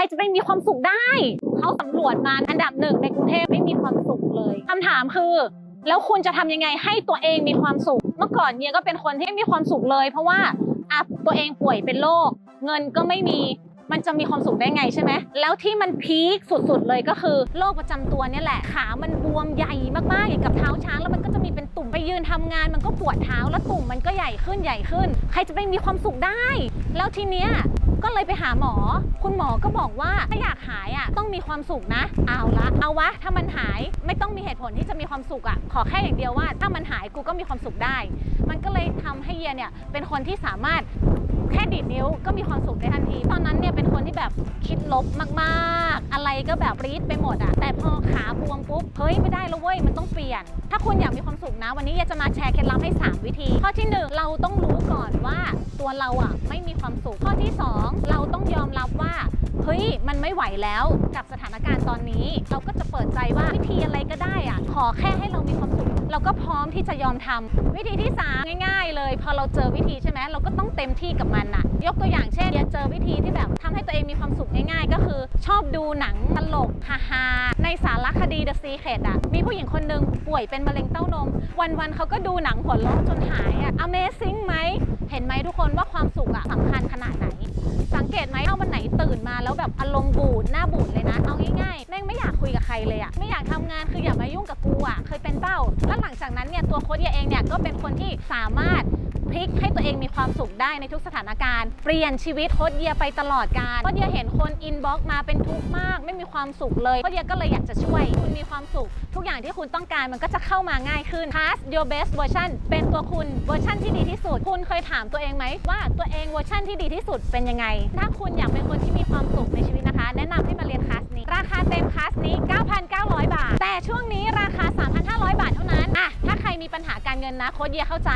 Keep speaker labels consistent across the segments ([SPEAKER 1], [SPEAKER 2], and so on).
[SPEAKER 1] ครจะไปมีความสุขได้ เขาสำรวจมาอันดับหนึ่งในกรุงเทพไม่มีความสุขเลยคำถามคือ แล้วคุณจะทำยังไงให้ตัวเองมีความสุข เมื่อก่อนเนี่ยก็เป็นคนที่ไม่มีความสุขเลย เพราะว่าอะตัวเองป่วยเป็นโรคเงินก็ไม่มีมันจะมีความสุขได้ไงใช่ไหม แล้วที่มันพีคสุดๆเลยก็คือโรคประจำตัวเนี่ยแหละ ขามันบวมใหญ่มากๆอย่างกับเท้าช้างแล้วมันก็จะมีเป็นตุ่มไปยืนทำงาน มันก็ปวดเท้าแล้วตุ่มมันก็ใหญ่ขึ้นใหญ่ขึ้น ใครจะไปมีความสุขได้ แล้วทีเนี้ย ก็เลยไปหาหมอ คุณหมอก็บอกว่าถ้าอยากหายอะต้องมีความสุขนะ เอาละเอาวะ ถ้ามันหายไม่ต้องมีเหตุผลที่จะมีความสุขอะขอแค่อย่างเดียวว่า ถ้ามันหายกูก็มีความสุขได้ มันก็เลยทำให้เยียเนี่ยเป็นคนที่สามารถแค่ดีดนิ้วก็มีความสุขได้ทันที ตอนนั้นเนี่ยเป็นคนที่แบบคิดลบมาก ๆอะไรก็แบบรีดไปหมดอะแต่พอขาบวมปุ๊บเฮ้ยไม่ได้แล้วเว้ยมันต้องเปลี่ยน ถ้าคุณอยากมีความสุขนะ วันนี้อยากจะมาแชร์เคล็ดลับให้ 3 วิธี ข้อที่ 1 เราต้องรู้ก่อนว่าตัวเราอะไม่มีความสุข ข้อที่ 2 เราต้องยอมรับว่าเฮ้ยมันไม่ไหวแล้วกับสถานการณ์ตอนนี้ เราก็จะเปิดใจว่าวิธีอะไรก็ได้อะขอแค่ให้เรามีความสุขเราก็พร้อมที่จะยอมทำวิธีที่ 3 ง่าย ๆ เลย พอเราเจอวิธีใช่ไหมเราก็ต้องเต็มที่กับมันน่ะยกตัวอย่างเช่นเดียเจอวิธีที่แบบทำให้ตัวเองมีความสุขง่าย ๆ ก็คือ ชอบดูหนังตลกฮาๆในสารคดี The Secret อะมีผู้หญิงคนหนึ่งป่วยเป็นมะเร็งเต้านม วันๆเขาก็ดูหนังหัวเราะจนหายอะ Amazing ไหม เห็นไหมทุกคนว่าความสุขอะสำคัญขนาดไหน สังเกตไหมถ้าวันไหนตื่นมาแล้วแบบอารมณ์บูดหน้าบูดเลยนะ เอาง่ายๆแม่งไม่อยากคุยกับใครเลยอะไม่อยากทำงานคืออย่ามายุ่งกับกูอะเคยเป็นเป้า แล้วหลังจากนั้นเนี่ยตัวโค้ชเยเองเนี่ยก็เป็นคนที่สามารถ เองมีความสุขได้ในทุกสถานการณ์ เปลี่ยนชีวิตโค้ชเยียไปตลอดการโค้ชเยียเห็นคนอินบ็อกมาเป็นทุกข์มาก ไม่มีความสุขเลยโค้ชเยียก็เลยอยากจะช่วย คุณมีความสุข ทุกอย่างที่คุณต้องการมันก็จะเข้ามาง่ายขึ้น Cast your best version เป็นตัวคุณเวอร์ชันที่ดีที่สุด คุณเคยถามตัวเองไหมว่าตัวเองเวอร์ชันที่ดีที่สุดเป็นยังไง ถ้าคุณอยากเป็นคนที่มีความสุขในชีวิตนะคะ แนะนำให้มาเรียนคลาสนี้ ราคาเต็มคลาสนี้ 9,900 บาท แต่ช่วงนี้ราคา 3,500 บาทเท่านั้นอะถ้าใคร มีปัญหาการเงินนะโค้ดเยียเข้าใจ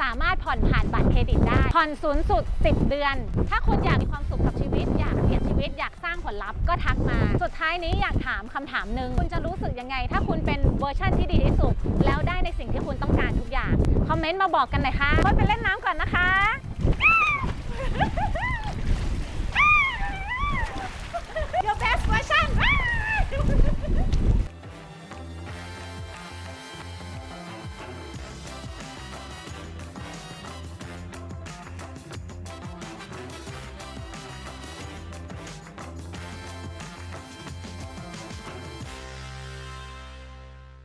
[SPEAKER 1] สามารถผ่อนผ่านบัตรเครดิตได้ ผ่อนศูนย์สุด 10 เดือน ถ้าคุณอยากมีความสุขกับชีวิต อยากเปลี่ยนชีวิตอยากสร้างผลลัพธ์ก็ทักมา สุดท้ายนี้อยากถามคำถามหนึ่งคุณจะรู้สึกยังไง ถ้าคุณเป็นเวอร์ชั่นที่ดีที่สุด แล้วได้ในสิ่งที่คุณต้องการทุกอย่างคอมเมนต์มาบอกกันหน่อยค่ะโค้ดไปเล่นน้ำก่อนนะคะ